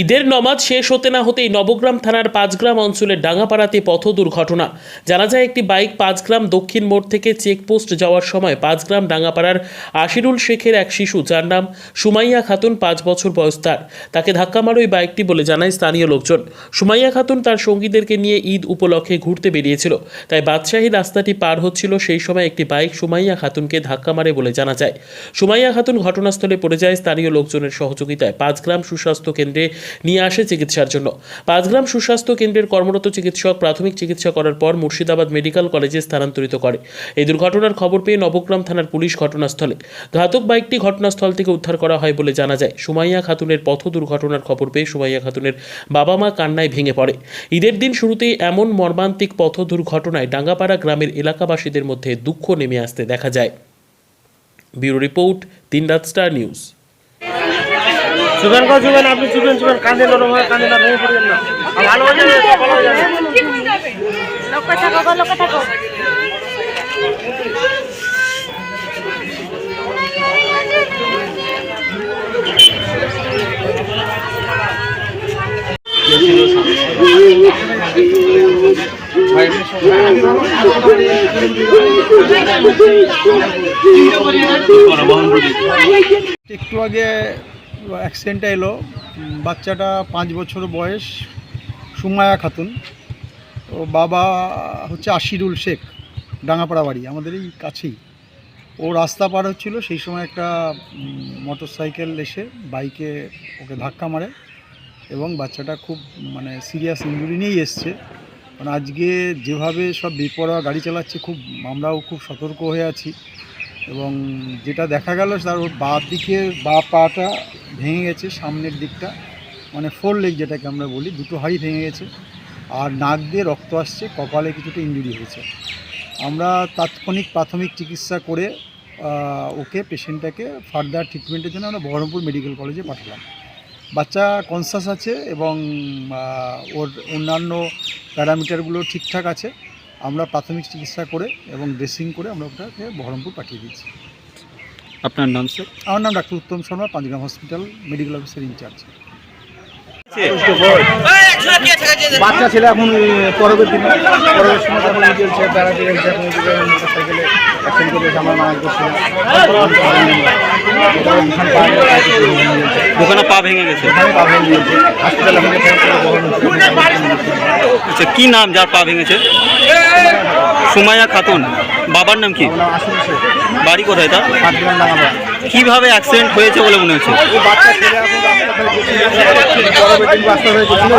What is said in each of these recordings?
ঈদের নমাজ শেষ হতে না হতেই নবগ্রাম থানার পাঁচগ্রাম অঞ্চলের ডাঙ্গাপাড়াতে পথ দুর্ঘটনা। জানা যায়, একটি বাইক পাঁচগ্রাম দক্ষিণ মোড় থেকে চেকপোস্ট যাওয়ার সময় পাঁচগ্রাম ডাঙ্গাপাড়ার আশিরুল শেখের এক শিশু, যার নাম সুমাইয়া খাতুন, পাঁচ বছর বয়স তার। তাকে ধাক্কা মারো ওই বাইকটি বলে জানায় স্থানীয় লোকজন। সুমাইয়া খাতুন তার সঙ্গীদেরকে নিয়ে ঈদ উপলক্ষে ঘুরতে বেরিয়েছিল। তাই বাদশাহী রাস্তাটি পার হচ্ছিল, সেই সময় একটি বাইক সুমাইয়া খাতুনকে ধাক্কা মারে বলে জানা যায়। সুমাইয়া খাতুন ঘটনাস্থলে পড়ে যায় স্থানীয় লোকজনের সহযোগিতায়। পাঁচগ্রাম সুস্বাস্থ্য কেন্দ্রে নিয়ে আসে চিকিৎসার জন্য। পাঁচগ্রাম সুস্বাস্থ্য কেন্দ্রের কর্মরত চিকিৎসক প্রাথমিক চিকিৎসা করার পর মুর্শিদাবাদ মেডিকেল কলেজে স্থানান্তরিত করে। এই দুর্ঘটনার খবর পেয়ে নবগ্রাম থানার পুলিশ ঘটনাস্থলে। ঘাতক বাইকটি ঘটনাস্থল থেকে উদ্ধার করা হয় বলে জানা যায়। সুমাইয়া খাতুনের পথ দুর্ঘটনার খবর পেয়ে সুমাইয়া খাতুনের বাবা মা কান্নায় ভেঙে পড়ে। ঈদের দিন শুরুতেই এমন মর্মান্তিক পথ দুর্ঘটনায় ডাঙ্গাপাড়া গ্রামের এলাকাবাসীদের মধ্যে দুঃখ নেমে আসতে দেখা যায়। ব্যুরো রিপোর্ট দিনরাত স্টার নিউজ। চুবেন কো চুবেন আপনি চুবেন চুবেন কাঁদে নরম হয় কাঁদে না ভেঙে পড়বেন না। আর ভালো হয়ে যাবে ভালো হয়ে যাবে। লোকে থাকো গো লোকে থাকো। একটু আগে অ্যাক্সিডেন্টটা এলো। বাচ্চাটা পাঁচ বছর বয়স, সুমায়া খাতুন। ও বাবা হচ্ছে আশিরুল শেখ ডাঙ্গাপাড়া বাড়ি, আমাদের এই কাছেই। ও রাস্তা পার হচ্ছিল, সেই সময় একটা মোটর সাইকেল এসে বাইকে ওকে ধাক্কা মারে এবং বাচ্চাটা খুব মানে সিরিয়াস ইঞ্জুরি নিয়েই এসছে। মানে আজকে যেভাবে সব বেপরোয়া গাড়ি চালাচ্ছে, খুব, আমরাও খুব সতর্ক হয়ে আছি। এবং যেটা দেখা গেল, তার ওর বা দিকে বা পাটা ভেঙে গেছে সামনের দিকটা। মানে ফোর লেগ যেটাকে আমরা বলি, দুটো হাড়ি ভেঙে গেছে। আর নাক দিয়ে রক্ত আসছে, কপালে কিছুটা ইঞ্জুরি হয়েছে। আমরা তাৎক্ষণিক প্রাথমিক চিকিৎসা করে ওকে পেশেন্টটাকে ফার্দার ট্রিটমেন্টের জন্য আমরা বহরমপুর মেডিকেল কলেজে পাঠালাম। বাচ্চা কনসাস আছে এবং ওর অন্যান্য প্যারামিটারগুলো ঠিকঠাক আছে। আমরা প্রাথমিক চিকিৎসা করে এবং ড্রেসিং করে আমরা ওটাকে বহরমপুর পাঠিয়ে দিচ্ছি আপনার নাম স্যার আমার নাম doctor Uttam Sharma Panchgram hospital medical officer incharge বাচ্চা ছেলে এখন পরবের দিনে পরবের সময় যখন এই চলছে বেড়াতে গেছে এখন সাইকেলে অ্যাক্সিডেন্ট করে আমার করছিল দোকানে পা ভেঙে গেছে? পা ভেঙে ফোন করে বহন আচ্ছা কি নাম যার পা ভেঙেছে? সুমাইয়া খাতুন। বাবার নাম কি? বাড়ি কোথায় তার? লাগাবো কীভাবে অ্যাক্সিডেন্ট হয়েছে বলে মনে হচ্ছে? ও বাচ্চা ছেলে এখন রাস্তায় গেছিল, পরবের দিন রাস্তা হয়ে গেছিল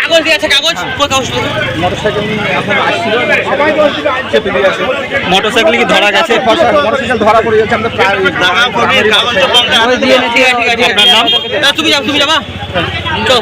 কাগজ দিয়ে আছে কাগজ? কাগজ মোটর সাইকেল নিয়ে এখন আসছিল সবাই চেপে দিয়ে আছে মোটর সাইকেলে কি ধরা গেছে? ধরা পড়ে যাচ্ছে আমরা প্রায় আপনার নাম? তুমি যাও তুমি যাবা। চল।